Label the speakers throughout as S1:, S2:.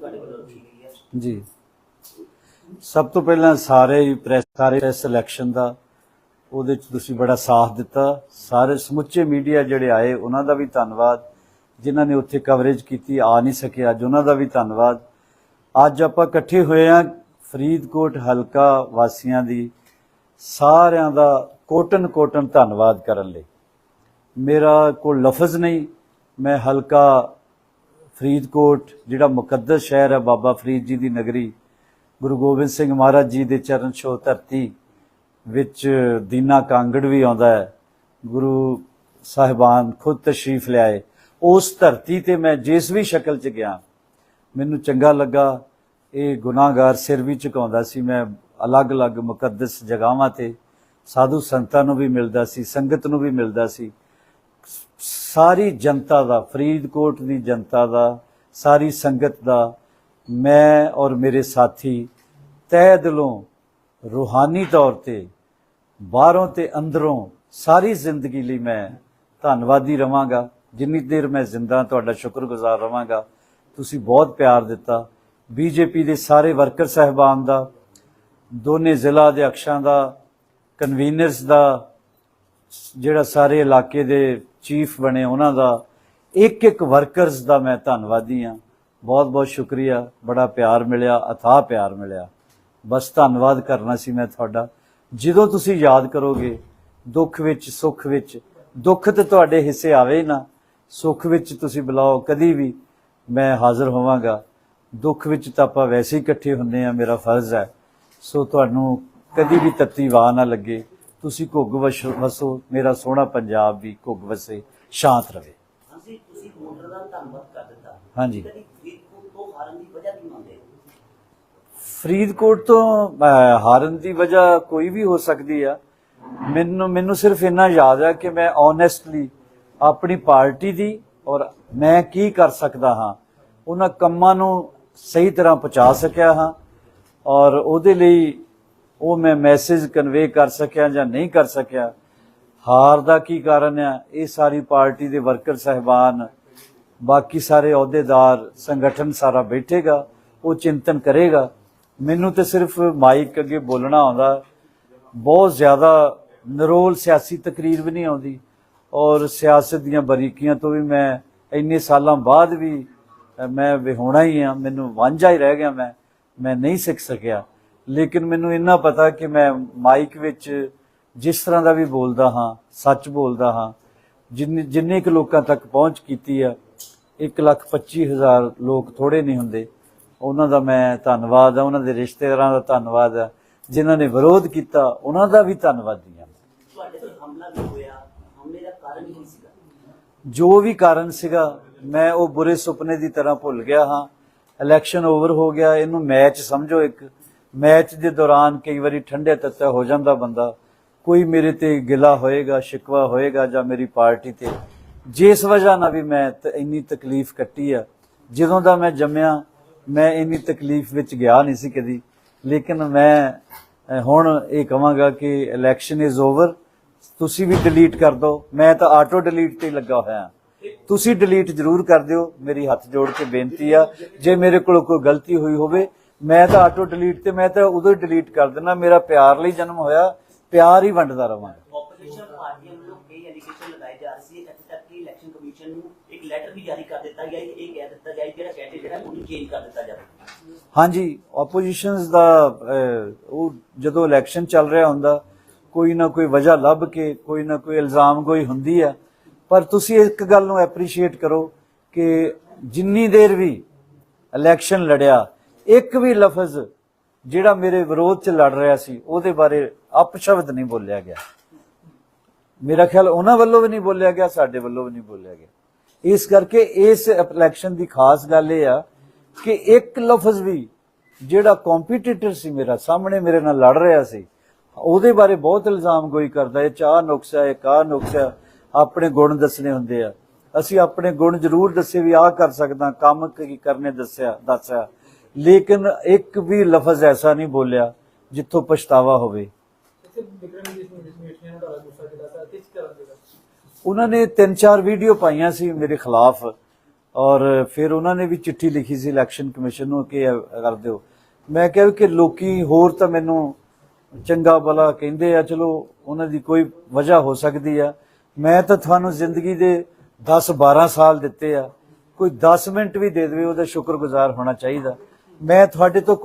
S1: ਤੁਹਾਡੇ ਵੱਲੋਂ ਰੱਖੀ ਗਈ ਹੈ
S2: ਜੀ। ਸਭ ਤੋਂ ਪਹਿਲਾਂ ਸਾਰੇ ਹੀ ਪ੍ਰੈਸ ਸਾਰੇ ਪ੍ਰੈਸ ਇਲੈਕਸ਼ਨ ਦਾ, ਉਹਦੇ ਚ ਤੁਸੀਂ ਬੜਾ ਸਾਥ ਦਿੱਤਾ। ਸਾਰੇ ਸਮੁੱਚੇ ਮੀਡੀਆ ਜਿਹੜੇ ਆਏ, ਉਹਨਾਂ ਦਾ ਵੀ ਧੰਨਵਾਦ। ਜਿਨ੍ਹਾਂ ਨੇ ਉੱਥੇ ਕਵਰੇਜ ਕੀਤੀ, ਆ ਨਹੀਂ ਸਕੇ ਅੱਜ, ਉਹਨਾਂ ਦਾ ਵੀ ਧੰਨਵਾਦ। ਅੱਜ ਆਪਾਂ ਇਕੱਠੇ ਹੋਏ ਆ ਫਰੀਦਕੋਟ ਹਲਕਾ ਵਾਸੀਆਂ ਦੀ। ਸਾਰਿਆਂ ਦਾ ਕੋਟਨ ਕੋਟਨ ਧੰਨਵਾਦ ਕਰਨ ਲਈ। ਮੇਰਾ ਕੋਈ ਲਫ਼ਜ਼ ਨਹੀਂ, ਮੈਂ ਹਲਕਾ ਫਰੀਦਕੋਟ, ਜਿਹੜਾ ਮੁਕੱਦਸ ਸ਼ਹਿਰ ਹੈ ਬਾਬਾ ਫਰੀਦ ਜੀ ਦੀ ਨਗਰੀ, ਗੁਰੂ ਗੋਬਿੰਦ ਸਿੰਘ ਮਹਾਰਾਜ ਜੀ ਦੇ ਚਰਨ ਛੋਹ ਧਰਤੀ ਵਿੱਚ ਦੀਨਾ ਕਾਂਗੜ ਵੀ ਆਉਂਦਾ ਹੈ। ਗੁਰੂ ਸਾਹਿਬਾਨ ਖੁਦ ਤਸ਼ਰੀਫ ਲਿਆਏ। ਉਸ ਧਰਤੀ ਤੇ ਮੈਂ ਜਿਸ ਵੀ ਸ਼ਕਲ 'ਚ ਗਿਆ, ਮੈਨੂੰ ਚੰਗਾ ਲੱਗਾ। ਇਹ ਗੁਨਾਹਗਾਰ ਸਿਰ ਵੀ ਝੁਕਾਉਂਦਾ ਸੀ। ਮੈਂ ਅਲੱਗ-ਅਲੱਗ ਮੁਕੱਦਸ ਜਗ੍ਹਾਵਾਂ ਤੇ ਸਾਧੂ ਸੰਤਾਂ ਨੂੰ ਵੀ ਮਿਲਦਾ ਸੀ, ਸੰਗਤ ਨੂੰ ਵੀ ਮਿਲਦਾ ਸੀ। ਸਾਰੀ ਜਨਤਾ ਦਾ, ਫਰੀਦਕੋਟ ਦੀ ਜਨਤਾ ਦਾ, ਸਾਰੀ ਸੰਗਤ ਦਾ, ਮੈਂ ਔਰ ਮੇਰੇ ਸਾਥੀ ਤਹਿ ਦਿਲੋਂ, ਰੂਹਾਨੀ ਤੌਰ ਤੇ, ਬਾਹਰੋਂ ਤੇ ਅੰਦਰੋਂ ਸਾਰੀ ਜ਼ਿੰਦਗੀ ਲਈ ਮੈਂ ਧੰਨਵਾਦੀ ਰਵਾਂਗਾ। ਜਿੰਨੀ ਦੇਰ ਮੈਂ ਜ਼ਿੰਦਾ ਤੁਹਾਡਾ ਸ਼ੁਕਰਗੁਜ਼ਾਰ ਰਵਾਂਗਾ। ਤੁਸੀਂ ਬਹੁਤ ਪਿਆਰ ਦਿੱਤਾ। ਬੀਜੇਪੀ ਦੇ ਸਾਰੇ ਵਰਕਰ ਸਹਿਬਾਨ ਦਾ, ਦੋਨੇ ਜ਼ਿਲ੍ਹਾ ਅਧਿਕਸ਼ਾਂ ਦਾ ਕਨਵੀਨਰਸ ਦਾ ਜਿਹੜਾ ਸਾਰੇ ਇਲਾਕੇ ਦੇ ਚੀਫ ਬਣੇ ਉਹਨਾਂ ਦਾ ਇੱਕ ਇੱਕ ਵਰਕਰਸ ਦਾ ਮੈਂ ਧੰਨਵਾਦੀ ਹਾਂ। ਬਹੁਤ ਬਹੁਤ ਸ਼ੁਕਰੀਆ। ਬੜਾ ਪਿਆਰ ਮਿਲਿਆ, ਅਥਾਹ ਪਿਆਰ ਮਿਲਿਆ। ਬਸ ਧੰਨਵਾਦ ਕਰਨਾ ਸੀ ਮੈਂ ਤੁਹਾਡਾ। ਜਦੋਂ ਤੁਸੀਂ ਯਾਦ ਕਰੋਗੇ, ਦੁੱਖ ਵਿੱਚ, ਸੁੱਖ ਵਿੱਚ, ਦੁੱਖ ਤੇ ਤੁਹਾਡੇ ਹਿੱਸੇ ਆਵੇ ਹੀ ਨਾ, ਸੁੱਖ ਵਿੱਚ ਤੁਸੀਂ ਬੁਲਾਓ, ਕਦੀ ਵੀ ਮੈਂ ਹਾਜ਼ਰ ਹੋਵਾਂਗਾ। ਦੁੱਖ ਵਿੱਚ ਤਾਂ ਆਪਾਂ ਵੈਸੇ ਹੀ ਇਕੱਠੇ ਹੁੰਦੇ ਆ ਮੇਰਾ ਫਰਜ਼ ਹੈ। ਸੋ ਤੁਹਾਨੂੰ ਕਦੀ ਵੀ ਤੱਤੀ ਵਾਹ ਨਾ ਲੱਗੇ। ਤੁਸੀਂ ਘੁੱਗ ਵਸੋ ਮੇਰਾ ਸੋਹਣਾ ਪੰਜਾਬ ਵੀ ਘੁੱਗ ਵਸੇ ਸ਼ਾਂਤ ਰਵੇ।
S1: ਹਾਂਜੀ ਤੁਸੀਂ ਵੋਟਰ ਦਾ ਧੰਨਵਾਦ ਕਰ ਦਿੱਤਾ।
S2: ਹਾਂਜੀ।
S1: ਫਰੀਦਕੋਟ ਤੋਂ ਹਾਰਨ ਦੀ ਵਜ੍ਹਾ ਕੀ ਮੰਨਦੇ ਹੋ?
S2: ਫਰੀਦਕੋਟ ਤੋਂ ਅਹ, ਹਾਰਨ ਦੀ ਵਜ੍ਹਾ ਕੋਈ ਵੀ ਹੋ ਸਕਦੀ ਆ। ਮੈਨੂੰ ਮੈਨੂੰ ਸਿਰਫ ਇੰਨਾ ਯਾਦ ਹੈ ਕਿ ਮੈਂ ਓਨੈਸਟਲੀ ਆਪਣੀ ਪਾਰਟੀ ਦੀ ਔਰ ਮੈਂ ਕੀ ਕਰ ਸਕਦਾ ਹਾਂ ਉਹਨਾਂ ਕੰਮਾਂ ਨੂੰ ਸਹੀ ਤਰ੍ਹਾਂ ਪਹੁੰਚਾ ਸਕਿਆ ਹਾਂ। ਔਰ ਉਹਦੇ ਲਈ ਉਹ ਮੈਂ ਮੈਸੇਜ ਕਨਵੇ ਕਰ ਸਕਿਆ ਜਾਂ ਨਹੀਂ ਕਰ ਸਕਿਆ, ਹਾਰ ਦਾ ਕੀ ਕਾਰਨ ਆ? ਇਹ ਸਾਰੀ ਪਾਰਟੀ ਦੇ ਵਰਕਰ ਸਹਿਬਾਨ, ਬਾਕੀ ਸਾਰੇ ਅਹੁਦੇਦਾਰ, ਸੰਗਠਨ ਸਾਰਾ ਬੈਠੇਗਾ, ਉਹ ਚਿੰਤਨ ਕਰੇਗਾ। ਮੈਨੂੰ ਤੇ ਸਿਰਫ ਮਾਈਕ ਅੱਗੇ ਬੋਲਣਾ ਆਉਂਦਾ। ਬਹੁਤ ਜ਼ਿਆਦਾ ਨਰੋਲ ਸਿਆਸੀ ਤਕਰੀਰ ਵੀ ਨਹੀਂ ਆਉਂਦੀ। ਔਰ ਸਿਆਸਤ ਦੀਆਂ ਬਰੀਕੀਆਂ ਤੋਂ ਵੀ ਮੈਂ ਇੰਨੇ ਸਾਲਾਂ ਬਾਅਦ ਵੀ ਮੈਂ ਵਿਹੋਣਾ ਹੀ ਆ, ਮੈਨੂੰ ਵਾਂਝਾ ਹੀ ਰਹਿ ਗਿਆ ਮੈਂ ਮੈਂ ਨਹੀਂ ਸਿੱਖ ਸਕਿਆ। ਲੇਕਿਨ ਮੈਨੂੰ ਇੰਨਾ ਪਤਾ ਕਿ ਮੈਂ ਮਾਈਕ ਵਿੱਚ ਜਿਸ ਤਰ੍ਹਾਂ ਦਾ ਵੀ ਬੋਲਦਾ ਹਾਂ ਸੱਚ ਬੋਲਦਾ ਹਾਂ ਜਿੰਨੇ ਜਿੰਨੇ ਕੁ ਲੋਕਾਂ ਤੱਕ ਪਹੁੰਚ ਕੀਤੀ ਆ 1 ਲੱਖ 25 ਹਜ਼ਾਰ ਲੋਕ ਥੋੜੇ ਨਹੀਂ ਹੁੰਦੇ। ਉਹਨਾਂ ਦਾ ਮੈਂ ਧੰਨਵਾਦ ਆ ਉਹਨਾਂ ਦੇ ਰਿਸ਼ਤੇਦਾਰਾਂ ਦਾ ਧੰਨਵਾਦ ਆ ਜਿਨ੍ਹਾਂ ਨੇ ਵਿਰੋਧ ਕੀਤਾ ਉਹਨਾਂ ਦਾ ਵੀ ਧੰਨਵਾਦੀ ਆ
S1: ਤੁਹਾਡੇ ਤੇ ਹਮਲਾ ਵੀ ਹੋਇਆ ਹਮਲੇ ਦਾ ਕਾਰਨ ਕੀ ਸੀਗਾ?
S2: ਜੋ ਵੀ ਕਾਰਨ ਸੀਗਾ ਮੈਂ ਉਹ ਬੁਰੇ ਸੁਪਨੇ ਦੀ ਤਰ੍ਹਾਂ ਭੁੱਲ ਗਿਆ ਹਾਂ। ਇਲੈਕਸ਼ਨ ਓਵਰ ਹੋ ਗਿਆ ਇਹਨੂੰ ਮੈਚ ਸਮਝੋ ਇੱਕ। ਮੈਚ ਦੇ ਦੌਰਾਨ ਕਈ ਵਾਰੀ ਠੰਡੇ ਤੱਤਾ ਹੋ ਜਾਂਦਾ ਬੰਦਾ। ਕੋਈ ਮੇਰੇ ਤੇ ਗਿਲਾ ਹੋਏਗਾ, ਸ਼ਿਕਵਾ ਹੋਏਗਾ ਜਾਂ ਮੇਰੀ ਪਾਰਟੀ ਤੇ। ਜਿਸ ਵਜ੍ਹਾ ਨਾਲ ਵੀ ਮੈਂ ਇੰਨੀ ਤਕਲੀਫ ਕੱਟੀ ਆ। ਜਦੋਂ ਦਾ ਮੈਂ ਜੰਮਿਆ, ਮੈਂ ਇੰਨੀ ਤਕਲੀਫ ਵਿੱਚ ਗਿਆ ਨਹੀਂ ਸੀ ਕਦੀ। ਲੇਕਿਨ ਮੈਂ ਹੁਣ ਇਹ ਕਹਾਂਗਾ ਕਿ ਇਲੈਕਸ਼ਨ ਇਜ਼ ਓਵਰ ਤੁਸੀਂ ਵੀ ਡਿਲੀਟ ਕਰ ਦਿਓ ਮੈਂ ਤਾਂ ਆਟੋ ਡਿਲੀਟ ਤੇ ਲੱਗਾ ਹੋਇਆ। ਤੁਸੀਂ ਡਿਲੀਟ ਜ਼ਰੂਰ ਕਰ ਦਿਓ। ਮੇਰੀ ਹੱਥ ਜੋੜ ਕੇ ਬੇਨਤੀ ਆ। ਜੇ ਮੇਰੇ ਕੋਲ ਕੋਈ ਗਲਤੀ ਹੋਈ ਹੋਵੇ ਮੈਂ ਤਾਂ ਆਟੋ ਡਿਲੀਟ ਤੇ ਮੈਂ ਤਾਂ ਉਦੋਂ ਹੀ ਡਿਲੀਟ ਕਰ ਦੇਣਾ ਮੇਰਾ ਪਿਆਰ ਲਈ ਜਨਮ ਹੋਇਆ ਪਿਆਰ ਹੀ ਵੰਡਦਾ ਰਵਾਂਗਾ।
S1: ਆਪੋਜੀਸ਼ਨ ਪਾਰਟੀਆਂ ਵੱਲੋਂ ਕਈ ਐਲੀਗੇਸ਼ਨ ਲਗਾਏ ਜਾ ਰਹੇ ਸੀ ਇੱਥੇ ਤੱਕ ਕਿ ਇਲੈਕਸ਼ਨ ਕਮਿਸ਼ਨ ਨੂੰ ਇੱਕ ਲੈਟਰ ਵੀ ਜਾਰੀ ਕਰ ਦਿੱਤਾ ਗਿਆ ਕਿ ਇਹ ਕਹਿ ਦਿੱਤਾ ਜਾਏ ਜਿਹੜਾ ਕੈਂਡੀਡੇਟ ਜਿਹੜਾ ਉਹਨੂੰ ਚੇਂਜ ਕਰ ਦਿੱਤਾ ਜਾਵੇ।
S2: ਹਾਂਜੀ ਆਪੋਜੀਸ਼ਨਸ ਦਾ ਉਹ ਜਦੋਂ ਇਲੈਕਸ਼ਨ ਚੱਲ ਰਿਹਾ ਹੁੰਦਾ ਕੋਈ ਨਾ ਕੋਈ ਵਜ੍ਹਾ ਲੱਭ ਕੇ ਕੋਈ ਨਾ ਕੋਈ ਇਲਜ਼ਾਮ ਕੋਈ ਹੁੰਦੀ ਆ। ਪਰ ਤੁਸੀਂ ਇੱਕ ਗੱਲ ਨੂੰ ਐਪਰੀਸ਼ੀਏਟ ਕਰੋ ਕਿ ਜਿੰਨੀ ਦੇਰ ਵੀ ਇਲੈਕਸ਼ਨ ਲੜਿਆ ਇੱਕ ਵੀ ਲਫ਼ਜ਼ ਜਿਹੜਾ ਮੇਰੇ ਵਿਰੋਧ 'ਚ ਲੜ ਰਿਹਾ ਸੀ, ਉਹਦੇ ਬਾਰੇ ਅਪਸ਼ਬਦ ਨਹੀਂ ਬੋਲਿਆ ਗਿਆ। ਮੇਰਾ ਖਿਆਲ ਉਹਨਾਂ ਵੱਲੋਂ ਵੀ ਨਹੀਂ ਬੋਲਿਆ ਗਿਆ, ਸਾਡੇ ਵੱਲੋਂ ਵੀ ਨਹੀਂ ਬੋਲਿਆ ਗਿਆ। ਇਸ ਕਰਕੇ ਇਸ ਇਲੈਕਸ਼ਨ ਦੀ ਖਾਸ ਗੱਲ ਇਹ ਆ ਕਿ ਇੱਕ ਲਫ਼ਜ਼ ਵੀ ਜਿਹੜਾ ਕੰਪੀਟੀਟਰ ਸੀ ਮੇਰਾ, ਸਾਹਮਣੇ ਮੇਰੇ ਨਾਲ ਲੜ ਰਿਹਾ ਸੀ, ਉਹਦੇ ਬਾਰੇ ਬਹੁਤ ਇਲਜ਼ਾਮ ਗੋਈ ਕਰਦਾ, ਇਹ ਚਾਹ ਨੁਕਸਾ ਇਹ ਕਾ ਨੁਕਸਾ ਆਪਣੇ ਗੁਣ ਦੱਸਣੇ ਹੁੰਦੇ ਆ। ਅਸੀਂ ਆਪਣੇ ਗੁਣ ਜ਼ਰੂਰ ਦੱਸੇ ਵੀ ਆਹ ਕਰ ਸਕਦਾ, ਕੰਮ ਕੀ ਕਰਨੇ ਦੱਸਿਆ ਦੱਸਿਆ। ਲੇਕਿਨ ਇੱਕ ਵੀ ਲਫ਼ਜ਼ ਐਸਾ ਨਹੀਂ ਬੋਲਿਆ ਜਿੱਥੋਂ ਪਛਤਾਵਾ ਹੋਵੇ। ਉਹਨਾਂ ਨੇ ਤਿੰਨ ਚਾਰ ਵੀਡੀਓ ਪਾਈਆਂ ਸੀ ਮੇਰੇ ਖਿਲਾਫ ਔਰ ਫਿਰ ਉਹਨਾਂ ਨੇ ਵੀ ਚਿੱਠੀ ਲਿਖੀ ਸੀ ਇਲੈਕਸ਼ਨ ਕਮਿਸ਼ਨ ਨੂੰ ਕਿ ਕਰ ਦਿਓ। ਮੈਂ ਕਿਹਾ ਵੀ ਕਿ ਲੋਕੀ ਹੋਰ ਤਾਂ ਮੈਨੂੰ ਚੰਗਾ ਭਲਾ ਕਹਿੰਦੇ ਆ, ਚਲੋ ਉਹਨਾਂ ਦੀ ਕੋਈ ਵਜ੍ਹਾ ਹੋ ਸਕਦੀ ਆ। ਮੈਂ ਤਾਂ ਤੁਹਾਨੂੰ ਜ਼ਿੰਦਗੀ ਦੇ 10 12 ਸਾਲ ਦਿੱਤੇ ਆ। ਕੋਈ 10 ਮਿੰਟ ਵੀ ਦੇ ਦੇਵੇ, ਉਹਦਾ ਸ਼ੁਕਰਗੁਜ਼ਾਰ ਹੋਣਾ ਚਾਹੀਦਾ। ਮੈਂ ਤੁਹਾਡੇ ਤੋਂ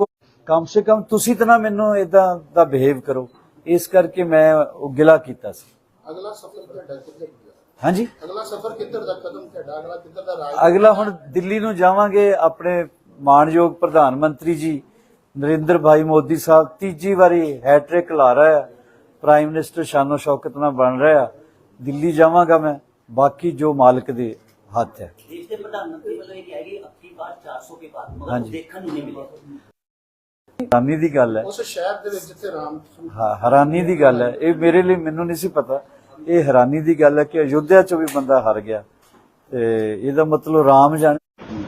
S2: ਕਮ ਸੇ ਕਮ ਤੁਸੀਂ ਤਾਂ ਨਾ ਮੈਨੂੰ ਇਦਾਂ ਦਾ ਬਿਹੇਵ ਕਰੋ। ਇਸ ਕਰਕੇ ਮੈਂ ਉਹ ਗਿਲਾ ਕੀਤਾ ਸੀ।
S3: ਅਗਲਾ ਸਫ਼ਰ ਤੁਹਾਡਾ ਕਿੱਧਰ ਦਾ
S2: ਹਾਂਜੀ?
S3: ਅਗਲਾ ਸਫ਼ਰ ਕਿੱਧਰ ਦਾ ਕਦਮ ਤੁਹਾਡਾ? ਅਗਲਾ ਕਿੱਧਰ ਦਾ ਰਾਜ?
S2: ਅਗਲਾ ਹੁਣ ਦਿੱਲੀ ਨੂੰ ਜਾਵਾਂਗੇ। ਆਪਣੇ ਮਾਣਯੋਗ ਪ੍ਰਧਾਨ ਮੰਤਰੀ ਜੀ ਨਰਿੰਦਰ ਭਾਈ ਮੋਦੀ ਸਾਹਿਬ ਤੀਜੀ ਵਾਰੀ ਹੈਟ੍ਰਿਕ ਲਾ ਰਿਹਾ ਹੈ। ਪ੍ਰਾਈਮ ਮਿਨਿਸਟਰ ਸ਼ਾਨੋ ਸ਼ੌਕਤ ਨਾਲ ਬਣ ਰਿਹਾ ਦਿੱਲੀ ਜਾਵਾਂਗਾ ਮੈਂ। ਬਾਕੀ ਜੋ ਮਾਲਕ ਦੇ ਹੱਥ ਹੈ।
S1: ਦੇਸ਼ ਦੇ ਪ੍ਰਧਾਨ ਮੰਤਰੀ ਵੱਲੋਂ ਇਹ ਕਿਹਾ ਕਿ ਅੱਕੀ ਬਾਰ 400 ਕੇ ਬਾਅਦ ਮਗਰ
S2: ਹਾਂਜੀ।
S1: ਦੇਖਣ ਨੂੰ ਨਹੀਂ ਮਿਲਿਆ।
S2: ਹੈਰਾਨੀ ਦੀ ਗੱਲ ਹੈ।
S3: ਉਸ ਸ਼ਹਿਰ ਦੇ ਵਿੱਚ ਜਿੱਥੇ ਰਾਮ
S2: ਹਾਂ ਹੈਰਾਨੀ ਦੀ ਗੱਲ ਹੈ। ਇਹ ਮੇਰੇ ਲਈ ਮੈਨੂੰ ਨਹੀਂ ਸੀ ਪਤਾ। ਇਹ ਹੈਰਾਨੀ ਦੀ ਗੱਲ ਹੈ ਕਿ ਅਯੁੱਧਿਆ ਚ ਵੀ ਬੰਦਾ ਹਾਰ ਗਿਆ। ਤੇ ਇਹਦਾ ਮਤਲਬ ਰਾਮ ਜਾਣ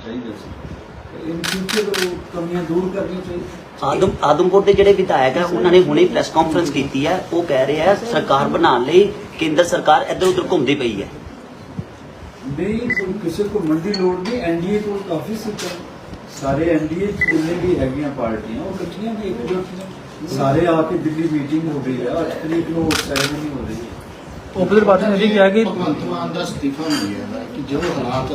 S2: ਚਾਹੀਦਾ ਸੀ। ਇਨ ਫਿਊਚਰ ਕਮੀਆਂ ਦੂਰ ਕਰਨੀਆਂ ਚਾਹੀਦੀਆਂ।
S1: ਆਦਮ ਆਦਮਪੁਰ ਦੇ ਜਿਹੜੇ ਵਿਧਾਇਕ ਆ ਉਹਨਾਂ ਨੇ ਹੁਣੇ ਪ੍ਰੈਸ ਕਾਨਫਰੰਸ ਕੀਤੀ ਹੈ। ਉਹ ਕਹਿ ਰਹੇ ਆ ਸਰਕਾਰ ਬਣਾਉਣ ਲਈ ਕੇਂਦਰ ਸਰਕਾਰ ਇੱਧਰ ਉੱਧਰ ਘੁੰਮਦੀ ਪਈ ਹੈ।
S2: ਨਹੀਂ ਕੋਈ ਕਿਸੇ ਕੋ ਮੰਡੀ ਲੋੜ ਨਹੀਂ ਐਨਡੀਏ ਕੋਲ ਕਾਫੀ ਸੀਟਾਂ ਸਾਰੇ ਐਨਡੀਏ ਜਿੰਨੇ ਵੀ ਹੈਗੀਆਂ ਪਾਰਟੀਆਂ ਉਹ ਇਕੱਠੀਆਂ ਵੀ ਇੱਕਜੁੱਟ ਸਾਰੇ ਆ ਕੇ ਦਿੱਲੀ ਮੀਟਿੰਗ ਹੋ ਰਹੀ ਹੈ 8 ਤਰੀਕ ਨੂੰ ਸੈਰੇਮਨੀ ਹੋ ਰਹੀ ਹੈ।
S4: ਓਪੋਜ਼ਿਟ ਪਾਰਟੀ ਨੇ ਇਹ ਵੀ ਕਿਹਾ ਕਿ
S3: ਭਗਵੰਤ ਮਾਨ ਦਾ ਅਸਤੀਫਾ ਮਿਲਿਆ ਹੈ ਕਿ ਜੋ ਹਾਲਾਤ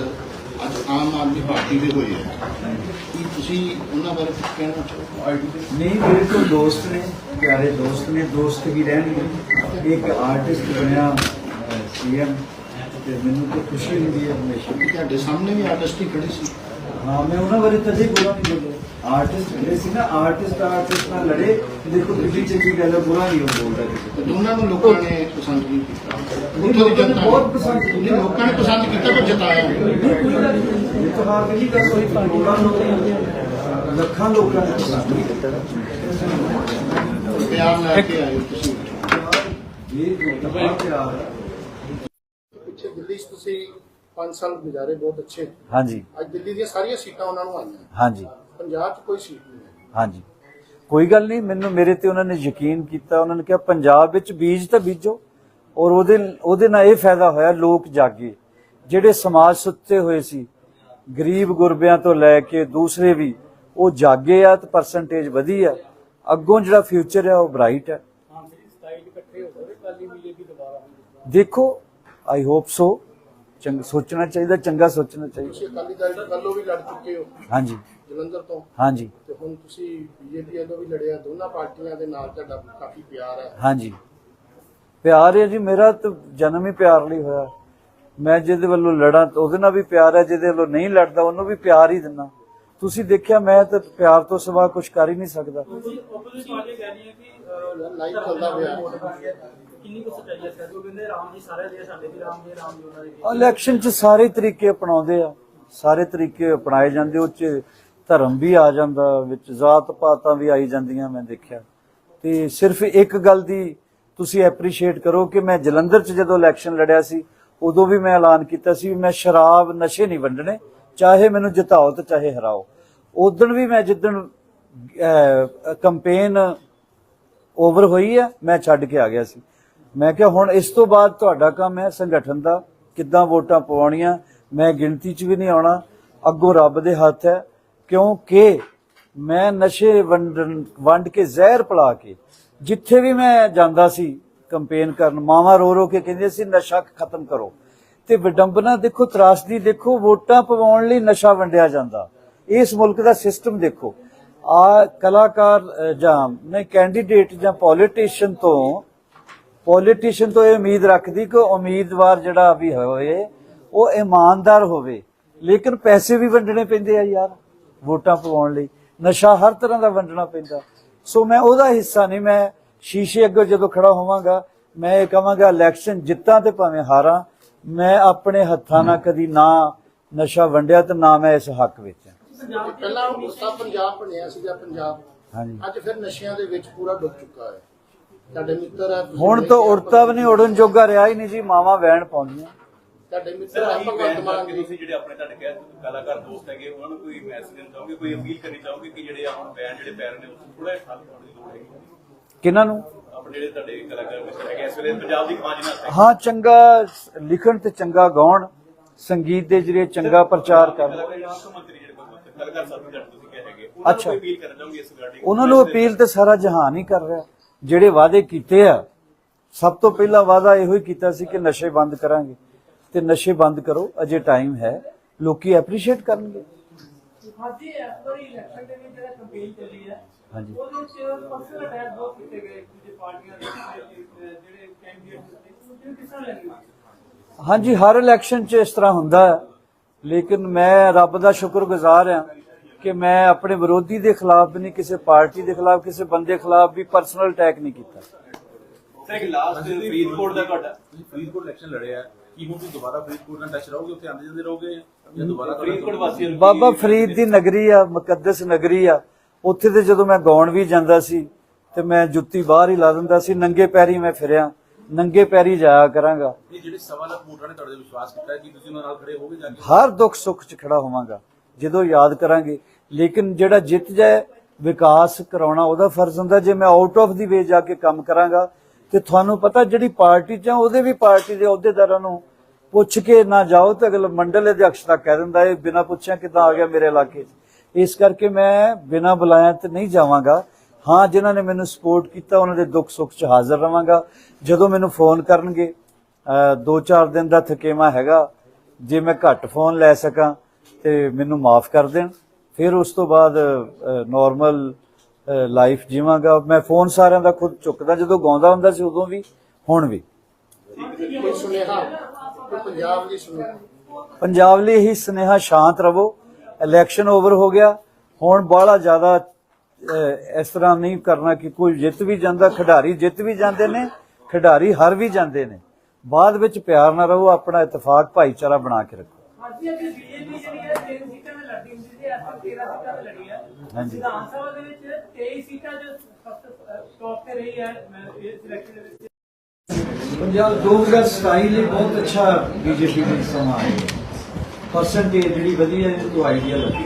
S3: ਅੱਜ ਆਮ ਆਦਮੀ ਪਾਰਟੀ ਦੇ ਹੋਏ ਹੈ ਕੀ ਤੁਸੀਂ ਉਹਨਾਂ ਬਾਰੇ ਕੁਝ ਕਹਿਣਾ ਚਾਹੋ
S2: ਨਹੀਂ ਮੇਰੇ ਕੋਲ ਦੋਸਤ ਨੇ ਪਿਆਰੇ ਦੋਸਤ ਨੇ ਦੋਸਤ ਵੀ ਰਹਿਣਗੇ। ਇੱਕ ਆਰਟਿਸਟ ਬਣਿਆ ਸੀਐਮ ਤੇ ਮੈਨੂੰ ਤਾਂ ਖੁਸ਼ੀ ਹੁੰਦੀ ਹੈ ਹਮੇਸ਼ਾ।
S3: ਕਿ ਤੁਹਾਡੇ ਸਾਹਮਣੇ ਵੀ ਆਰਟਿਸਟ ਹੀ ਖੜੇ ਸੀ।
S2: ਹਾਂ ਮੈਂ ਉਹਨਾਂ ਬਾਰੇ ਕਦੇ ਬੁਰਾ ਨਹੀਂ ਬੋਲਿਆ। ਆਰਟਿਸਟ ਜਿਹੜੇ ਸੀ ਨਾ ਆਰਟਿਸਟ ਆਰਟਿਸਟ ਨਾਲ ਲੜੇ ਦੇਖੋ ਕਿੱਡੀ ਚੰਗੀ ਗੱਲ ਹੈ ਬੁਰਾ ਨਹੀਂ ਉਹ ਬੋਲਦਾ ਕਿਸੇ
S3: ਤੇ। ਦੋਨਾਂ ਨੂੰ ਲੋਕਾਂ ਨੇ ਪਸੰਦ ਨਹੀਂ ਕੀਤਾ। ਉੱਥੋਂ ਦੀ
S2: ਲੋਕਾਂ ਨੇ।
S3: ਜਨਤਾ
S2: ਬਹੁਤ ਪਸੰਦ ਕੀਤਾ।
S3: ਲੋਕਾਂ ਨੇ ਪਸੰਦ ਕੀਤਾ ਪਰ ਜਿਤਾਇਆ ਨਹੀਂ।
S2: ਇਹ ਤਾਂ ਨਹੀਂ ਕਰ ਕੋਈ ਕਰੋੜਾਂ ਲੋਕਾਂ ਲੱਖਾਂ ਲੋਕਾਂ ਨੇ ਪਸੰਦ ਕੀਤਾ।
S3: ਪਿਆਰ ਲੈ ਕੇ ਆਏ ਹੋ ਤੁਸੀਂ।
S2: ਇਹ ਤਾਂ ਪਿਆਰ ਹੈ।
S3: ਪਿੱਛੇ ਦਿੱਲੀ 'ਚ ਤੁਸੀਂ 5 ਸਾਲ ਗੁਜ਼ਾਰੇ ਬਹੁਤ ਅੱਛੇ।
S2: ਹਾਂਜੀ।
S3: ਅੱਜ ਦਿੱਲੀ ਦੀਆਂ ਸਾਰੀਆਂ ਸੀਟਾਂ ਉਹਨਾਂ ਨੂੰ ਆਈਆਂ।
S2: ਹਾਂਜੀ।
S3: ਪੰਜਾਬ 'ਚ ਕੋਈ ਸੀਟ ਨਹੀਂ ਹੈ।
S2: ਹਾਂਜੀ। ਕੋਈ ਗੱਲ ਨਹੀਂ ਮੈਨੂੰ ਮੇਰੇ ਤੇ ਉਹਨਾਂ ਨੇ ਯਕੀਨ ਕੀਤਾ ਉਹਨਾਂ ਨੇ ਕਿਹਾ ਪੰਜਾਬ ਵਿੱਚ ਬੀਜ ਤਾਂ ਬੀਜੋ। ਔਰ ਉਹਦੇ ਉਹਦੇ ਨਾਲ ਇਹ ਫਾਇਦਾ ਹੋਇਆ ਲੋਕ ਜਾਗੇ। ਜਿਹੜੇ ਸਮਾਜ ਸੁੱਤੇ ਹੋਏ ਸੀ ਗਰੀਬ ਗੁਰਬਿਆਂ ਤੋਂ ਲੈ ਕੇ ਦੂਸਰੇ ਵੀ ਉਹ ਜਾਗੇ ਆ ਤੇ ਪਰਸੈਂਟੇਜ ਵਧੀ ਆ। ਅੱਗੋਂ ਜਿਹੜਾ ਫਿਊਚਰ ਹੈ ਉਹ ਬ੍ਰਾਈਟ ਹੈ ਦੇਖੋ ਆਈ ਹੋਪ ਸੋ ਚੰਗ ਸੋਚਣਾ ਚਾਹੀਦਾ ਚੰਗਾ ਸੋਚਣਾ ਚਾਹੀਦਾ।
S3: ਤੁਸੀਂ ਅਕਾਲੀ ਦਲ ਵੱਲੋਂ ਵੀ ਲੜ ਚੁੱਕੇ ਹੋ।
S2: ਹਾਂਜੀ।
S3: ਜਲੰਧਰ ਤੋਂ।
S2: ਹਾਂਜੀ।
S3: ਤੇ ਹੁਣ ਤੁਸੀਂ ਬੀਜੇਪੀ ਵੱਲੋਂ ਵੀ ਲੜਿਆ ਦੋਨਾਂ ਪਾਰਟੀਆਂ ਦੇ ਨਾਲ ਤੁਹਾਡਾ ਕਾਫੀ ਪਿਆਰ ਹੈ।
S2: ਹਾਂਜੀ। ਪਿਆਰ ਹੈ ਜੀ ਮੇਰਾ ਤਾਂ ਜਨਮ ਹੀ ਪਿਆਰ ਲਈ ਹੋਇਆ। ਮੈਂ ਜਿਹਦੇ ਵੱਲੋਂ ਲੜਾਂ ਤਾਂ ਉਹਦੇ ਨਾਲ ਵੀ ਪਿਆਰ ਹੈ ਜਿਹਦੇ ਵੱਲੋਂ ਨਹੀਂ ਲੜਦਾ ਉਹਨੂੰ ਵੀ ਪਿਆਰ ਹੀ ਦਿੰਦਾ। ਤੁਸੀਂ ਦੇਖਿਆ ਮੈਂ ਤਾਂ ਪਿਆਰ ਤੋਂ ਸਿਵਾ ਕੁਝ ਕਰ ਹੀ ਨਹੀਂ ਸਕਦਾ।
S4: ਓਪੋਜ਼ਿਟ ਪਾਰਟੀ ਕਹਿ ਰਹੀ ਹੈ ਕਿ
S3: ਲਾਈਵ ਚੱਲਦਾ ਪਿਆ।
S4: ਕਿੰਨੀ ਕੁ ਸੱਚਾਈ ਹੈ ਸਰ ਉਹ ਕਹਿੰਦੇ ਰਾਮ ਜੀ ਸਾਰੇ ਦੇ ਸਾਡੇ ਵੀ ਰਾਮ ਜੀ ਰਾਮ ਜੀ ਉਹਨਾਂ ਦੇ ਵੀ।
S2: ਇਲੈਕਸ਼ਨ 'ਚ ਸਾਰੇ ਤਰੀਕੇ ਅਪਣਾਉਂਦੇ ਆ। ਸਾਰੇ ਤਰੀਕੇ ਅਪਣਾਏ ਜਾਂਦੇ ਉਹ 'ਚ ਧਰਮ ਵੀ ਆ ਜਾਂਦਾ, ਵਿੱਚ ਜ਼ਾਤ ਪਾਤਾਂ ਵੀ ਆਈ ਜਾਂਦੀਆਂ ਮੈਂ ਦੇਖਿਆ। ਤੇ ਸਿਰਫ ਇੱਕ ਗੱਲ ਦੀ ਤੁਸੀਂ ਐਪਰੀਸ਼ੀਏਟ ਕਰੋ ਕਿ ਮੈਂ ਜਲੰਧਰ 'ਚ ਜਦੋਂ ਇਲੈਕਸ਼ਨ ਲੜਿਆ ਸੀ, ਉਦੋਂ ਵੀ ਮੈਂ ਐਲਾਨ ਕੀਤਾ ਸੀ ਵੀ ਮੈਂ ਸ਼ਰਾਬ ਨਸ਼ੇ ਨਹੀਂ ਵੰਡਣੇ, ਚਾਹੇ ਮੈਨੂੰ ਜਿਤਾਓ ਤੇ ਚਾਹੇ ਹਰਾਓ। ਉਦੋਂ ਵੀ ਮੈਂ ਜਿੱਦਣ ਕੰਪੇਨ ਓਵਰ ਹੋਈ ਆ, ਮੈਂ ਛੱਡ ਕੇ ਆ ਗਿਆ ਸੀ। ਮੈਂ ਕਿਹਾ, ਹੁਣ ਇਸ ਤੋਂ ਬਾਅਦ ਤੁਹਾਡਾ ਕੰਮ ਹੈ ਸੰਗਠਨ ਦਾ। ਕਿੱਦਾਂ ਵੋਟਾਂ ਪਵਾਉਣੀਆਂ? ਮੈਂ ਗਿਣਤੀ 'ਚ ਵੀ ਨਹੀਂ ਆਉਣਾ। ਅੱਗੋਂ ਰੱਬ ਦੇ ਹੱਥ ਹੈ। ਕਿਉਂਕਿ ਮੈਂ ਨਸ਼ੇ ਵੰਡਣ, ਵੰਡ ਕੇ ਜ਼ਹਿਰ ਪਲਾ ਕੇ, ਜਿੱਥੇ ਵੀ ਮੈਂ ਜਾਂਦਾ ਸੀ ਕੰਪੇਨ ਕਰਨ, ਮਾਵਾ ਰੋ ਰੋ ਕੇ ਕਹਿੰਦੇ ਸੀ, ਨਸ਼ਾ ਖਤਮ ਕਰੋ। ਤੇ ਵਿਡੰਬਨਾ ਦੇਖੋ, ਤਰਾਸਦੀ ਦੇਖੋ, ਵੋਟਾਂ ਪਵਾਉਣ ਲਈ ਨਸ਼ਾ ਵੰਡਿਆ ਜਾਂਦਾ। ਇਸ ਮੁਲਕ ਦਾ ਸਿਸਟਮ ਦੇਖੋ। ਆ ਕਲਾਕਾਰ ਜਾਂ ਨਹੀਂ, ਕੈਂਡੀਡੇਟ ਜਾਂ ਪੋਲੀਟੀਸ਼ੀਅਨ ਤੋਂ ਪੋਲੀਟੀਸ਼ੀਅਨ ਤੋਂ ਇਹ ਉਮੀਦ ਰੱਖਦੀ ਕਿ ਉਮੀਦਵਾਰ ਜਿਹੜਾ ਵੀ ਹੋਏ ਉਹ ਇਮਾਨਦਾਰ ਹੋਵੇ। ਲੇਕਿਨ ਪੈਸੇ ਵੀ ਵੰਡਣੇ ਪੈਂਦੇ ਆ ਯਾਰ ਵੋਟਾਂ ਪਵਾਉਣ ਲਈ। ਨਸ਼ਾ ਹਰ ਤਰ੍ਹਾਂ ਦਾ ਵੰਡਣਾ ਪੈਂਦਾ। ਸੋ ਮੈਂ ਉਹਦਾ ਹਿੱਸਾ ਨਹੀਂ ਮੈਂ ਸ਼ੀਸ਼ੇ ਅੱਗੇ ਜਦੋਂ ਖੜਾ ਹੋਵਾਂਗਾ ਮੈਂ ਇਹ ਕਹਾਂਗਾ ਇਲੈਕਸ਼ਨ ਜਿੱਤਾਂ ਤੇ ਭਾਵੇਂ ਹਾਰਾਂ ਮੈਂ ਆਪਣੇ ਹੱਥਾਂ ਨਾਲ ਕਦੀ ਨਾ ਨਸ਼ਾ ਵੰਡਿਆ ਤੇ ਨਾ ਮੈਂ ਇਸ ਹੱਕ ਵਿੱਚ।
S3: ਪਹਿਲਾਂ ਉਸਦਾ ਪੰਜਾਬ ਬਣਿਆ ਸੀਗਾ ਪੰਜਾਬ।
S2: ਹਾਂਜੀ।
S3: ਅੱਜ ਫਿਰ ਨਸ਼ਿਆਂ ਦੇ ਵਿੱਚ ਪੂਰਾ ਡੁੱਬ ਚੁੱਕਾ ਹੈ। ਤੁਹਾਡੇ ਮਿੱਤਰ ਹੈ ਤੁਸੀਂ
S2: ਹੁਣ ਤਾਂ ਉੜਤਾ ਵੀ ਨਹੀਂ ਉੜਨ ਜੋਗਾ ਰਿਹਾ ਹੀ ਨਹੀਂ ਜੀ ਮਾਵਾ ਵੈਣ ਪਾਉਂਦੀਆਂ।
S3: ਤੁਹਾਡੇ ਮਿੱਤਰ ਹੈ ਭਗਵੰਤ ਮਾਨ ਜੀ
S5: ਤੁਸੀਂ ਜਿਹੜੇ ਆਪਣੇ ਤੁਹਾਡੇ ਕਹਿ ਕਲਾਕਾਰ ਦੋਸਤ ਹੈਗੇ ਉਹਨਾਂ ਨੂੰ ਕੋਈ ਮੈਸੇਜ ਦੇਣਾ ਚਾਹੋਗੇ ਕੋਈ ਅਪੀਲ ਕਰਨੀ ਚਾਹੋਗੇ ਕਿ ਜਿਹੜੇ ਆ ਹੁਣ ਬੈਨ ਜਿਹੜੇ ਪੈ ਰਹੇ ਨੇ ਉਸ ਥੋੜਾ ਜਿਹਾ ਠੱਲ ਪਾਉਣ ਦੀ ਲੋੜ ਹੈਗੀ?
S2: ਕਿਹਨਾਂ ਨੂੰ?
S5: ਆਪਣੇ ਜਿਹੜੇ ਤੁਹਾਡੇ ਕਲਾਕਾਰ ਮਿਸਟਰ ਹੈਗੇ ਇਸ ਵੇਲੇ ਪੰਜਾਬ ਦੀ ਕਮਾਂਜ ਨਾਲ
S2: ਹਾਂ ਚੰਗਾ ਲਿਖਣ ਤੇ ਚੰਗਾ ਗਾਉਣ ਸੰਗੀਤ ਦੇ ਜਰੀਏ ਚੰਗਾ ਪ੍ਰਚਾਰ ਕਰਨ।
S5: ਕਲਾਕਾਰ ਮੁੱਖ ਮੰਤਰੀ ਜਿਹੜੇ ਭਗਵੰਤ ਕਲਾਕਾਰ ਸਾਥੀ ਜਿਹੜੇ ਤੁਸੀਂ ਕਿਹਾ ਹੈਗੇ ਉਹਨਾਂ ਨੂੰ
S2: ਅੱਛਾ।
S5: ਕੋਈ ਅਪੀਲ ਕਰਨਾ ਚਾਹੋਗੇ ਇਸ ਰਿਗਾਰਡਿੰਗ
S2: ਉਹਨਾਂ ਨੂੰ ਅਪੀਲ ਤੇ ਸਾਰਾ ਜਹਾਨ ਹੀ ਕਰ ਰਿਹਾ। ਜਿਹੜੇ ਵਾਅਦੇ ਕੀਤੇ ਆ ਸਭ ਤੋਂ ਪਹਿਲਾ ਵਾਅਦਾ ਇਹੋ ਹੀ ਕੀਤਾ ਸੀ ਕਿ ਨਸ਼ੇ ਬੰਦ ਕਰਾਂਗੇ। ਤੇ ਨਸ਼ੇ ਬੰਦ ਕਰੋ ਅਜੇ ਟਾਈਮ ਹੈ। ਲੋਕੀ ਐਪਰੀਸ਼ੀਏਟ ਕਰਨਗੇ।
S4: ਹਾਂਜੀ ਇਸ ਵਾਰੀ ਇਲੈਕਸ਼ਨ ਦੇ ਵਿੱਚ ਜਿਹੜਾ ਕੰਪੇਨ ਚੱਲੀ ਹੈ
S2: ਹਾਂਜੀ।
S4: ਉਹਦੇ ਵਿੱਚ ਪਰਸਨਲ ਅਟੈਕ ਬਹੁਤ ਕੀਤੇ ਗਏ ਦੂਜੇ ਪਾਰਟੀਆਂ ਦੇ ਜਿਹੜੇ ਕੈਂਡੀਡੇਟ ਸੀ ਕਿਸ ਤਰ੍ਹਾਂ ਲੱਗੇ
S2: ਹਾਂਜੀ ਹਰ ਇਲੈਕਸ਼ਨ 'ਚ ਇਸ ਤਰ੍ਹਾਂ ਹੁੰਦਾ ਹੈ। ਲੇਕਿਨ ਮੈਂ ਰੱਬ ਦਾ ਸ਼ੁਕਰਗੁਜ਼ਾਰ ਹਾਂ ਕਿ ਮੈਂ ਆਪਣੇ ਵਿਰੋਧੀ ਦੇ ਖਿਲਾਫ ਵੀ ਨਹੀਂ ਕਿਸੇ ਪਾਰਟੀ ਦੇ ਖਿਲਾਫ ਕਿਸੇ ਬੰਦੇ ਖਿਲਾਫ ਵੀ ਪਰਸਨਲ ਅਟੈਕ ਨਹੀਂ ਕੀਤਾ।
S5: ਸਰ ਇੱਕ ਲਾਸਟ ਫਰੀਦਕੋਟ ਦਾ ਤੁਹਾਡਾ
S6: ਤੁਸੀਂ ਫਰੀਦਕੋਟ ਇਲੈਕਸ਼ਨ ਲੜਿਆ ਕੀ ਹੁਣ ਤੁਸੀਂ ਦੁਬਾਰਾ ਫਰੀਦਕੋਟ ਨਾਲ ਟੱਚ ਰਹੋਗੇ ਉੱਥੇ ਆਉਂਦੇ ਜਾਂਦੇ ਰਹੋਗੇ ਜਾਂ ਦੁਬਾਰਾ ਤੁਹਾਡਾ-
S5: ਫਰੀਦਕੋਟ ਵਾਸੀਆਂ ਨੂੰ
S2: ਬਾਬਾ ਫਰੀਦ ਦੀ ਨਗਰੀ ਆ ਮੁਕੱਦਸ ਨਗਰੀ ਆ। ਉੱਥੇ ਤੇ ਜਦੋਂ ਮੈਂ ਗਾਉਣ ਵੀ ਜਾਂਦਾ ਸੀ ਤੇ ਮੈਂ ਜੁੱਤੀ ਬਾਹਰ ਹੀ ਲਾ ਦਿੰਦਾ ਸੀ ਨੰਗੇ ਪੈਰੀ ਮੈਂ ਫਿਰਿਆ। ਨੰਗੇ ਪੈਰੀ ਜਾਇਆ ਕਰਾਂਗਾ।
S6: ਇਹ ਜਿਹੜੇ ਸਵਾ ਲੱਖ ਵੋਟਰਾਂ ਨੇ ਤੁਹਾਡੇ ਤੇ ਵਿਸ਼ਵਾਸ ਕੀਤਾ ਕਿ ਤੁਸੀਂ ਉਹਨਾਂ ਨਾਲ ਖੜੇ ਹੋਗੇ ਜਾਂ?
S2: ਹਰ ਦੁੱਖ ਸੁੱਖ 'ਚ ਖੜਾ ਹੋਵਾਂਗਾ। ਜਦੋਂ ਯਾਦ ਕਰਾਂਗੇ ਲੇਕਿਨ ਜਿਹੜਾ ਜਿੱਤ ਜਾਏ ਵਿਕਾਸ ਕਰਾਉਣਾ ਉਹਦਾ ਫਰਜ਼ ਹੁੰਦਾ। ਜੇ ਮੈਂ ਆਊਟ ਆਫ ਦੀ ਵੇ ਜਾ ਕੇ ਕੰਮ ਕਰਾਂਗਾ ਤੇ ਤੁਹਾਨੂੰ ਪਤਾ ਜਿਹੜੀ ਪਾਰਟੀ 'ਚ ਆ ਉਹਦੇ ਵੀ ਪਾਰਟੀ ਦੇ ਅਹੁਦੇਦਾਰਾਂ ਨੂੰ ਪੁੱਛ ਕੇ ਨਾ ਜਾਓ ਤੇ ਅਗਲਾ ਮੰਡਲ ਅਧਿਕਸ਼ ਤੱਕ ਕਹਿ ਦਿੰਦਾ ਇਹ ਬਿਨਾਂ ਪੁੱਛਿਆ ਕਿੱਦਾਂ ਆ ਗਿਆ ਮੇਰੇ ਇਲਾਕੇ 'ਚ? ਇਸ ਕਰਕੇ ਮੈਂ ਬਿਨਾਂ ਬੁਲਾਇਆ ਤੇ ਨਹੀਂ ਜਾਵਾਂਗਾ। ਹਾਂ ਜਿਨ੍ਹਾਂ ਨੇ ਮੈਨੂੰ ਸਪੋਰਟ ਕੀਤਾ ਉਹਨਾਂ ਦੇ ਦੁੱਖ ਸੁੱਖ 'ਚ ਹਾਜ਼ਰ ਰਵਾਂਗਾ। ਜਦੋਂ ਮੈਨੂੰ ਫੋਨ ਕਰਨਗੇ ਅ, ਦੋ ਚਾਰ ਦਿਨ ਦਾ ਥਕੇਵਾ ਹੈਗਾ ਜੇ ਮੈਂ ਘੱਟ ਫੋਨ ਲੈ ਸਕਾਂ ਤੇ ਮੈਨੂੰ ਮਾਫ ਕਰ ਦੇਣ। ਫਿਰ ਉਸ ਤੋਂ ਬਾਅਦ ਨਾਰਮਲ ਲਾਈਫ ਜੀਵਾਂਗਾ। ਮੈਂ ਫੋਨ ਸਾਰਿਆਂ ਦਾ ਖੁਦ ਚੁੱਕਦਾ ਜਦੋਂ ਗਾਉਂਦਾ ਹੁੰਦਾ ਸੀ ਉਦੋਂ ਵੀ ਹੁਣ ਵੀ।
S3: ਪੰਜਾਬ ਲਈ ਸੁਨੇਹਾ।
S2: ਪੰਜਾਬ ਲਈ ਇਹੀ ਸੁਨੇਹਾ ਸ਼ਾਂਤ ਰਵੋ ਇਲੈਕਸ਼ਨ ਓਵਰ ਹੋ ਗਿਆ। ਹੁਣ ਬਾਹਲਾ ਜ਼ਿਆਦਾ ਇਸ ਤਰ੍ਹਾਂ ਨਹੀਂ ਕਰਨਾ ਕਿ ਕੋਈ ਜਿੱਤ ਵੀ ਜਾਂਦਾ ਖਿਡਾਰੀ ਜਿੱਤ ਵੀ ਜਾਂਦੇ ਨੇ ਖਿਡਾਰੀ ਹਾਰ ਵੀ ਜਾਂਦੇ ਨੇ। ਬਾਅਦ ਵਿੱਚ ਪਿਆਰ ਨਾਲ ਰਹੋ ਆਪਣਾ ਇਤਫਾਕ ਭਾਈਚਾਰਾ ਬਣਾ ਕੇ ਰੱਖੋ।
S4: ਹਾਂਜੀ ਅੱਗੇ ਬੀਜੇਪੀ ਜਿਹੜੀ ਹੈ 3 ਸੀਟਾਂ ਤੇ ਲੜਦੀ ਸੀ ਅੱਜ 13 ਸੀਟਾਂ ਤੇ ਲੜੀ ਹੈ। ਵਿਧਾਨ ਸਭਾ ਦੇ ਵਿੱਚ 23 ਸੀਟਾਂ ਜੋ ਤੋਂ ਟੌਪ ਤੇ ਰਹੀ ਹੈ ਮੈਂ ਇਸ ਇਲੈਕਸ਼ਨ ਦੇ ਵਿੱਚ
S2: ਪੰਜਾਬ 2027 ਲਈ ਬਹੁਤ ਅੱਛਾ ਬੀਜੇਪੀ ਦਾ ਸਮਾਂ ਹੈ। ਪਰਸੈਂਟੇਜ ਜਿਹੜੀ ਵਧੀਆ ਹੈ ਤੋਂ ਆਈਡੀਆ ਲੱਗੀ।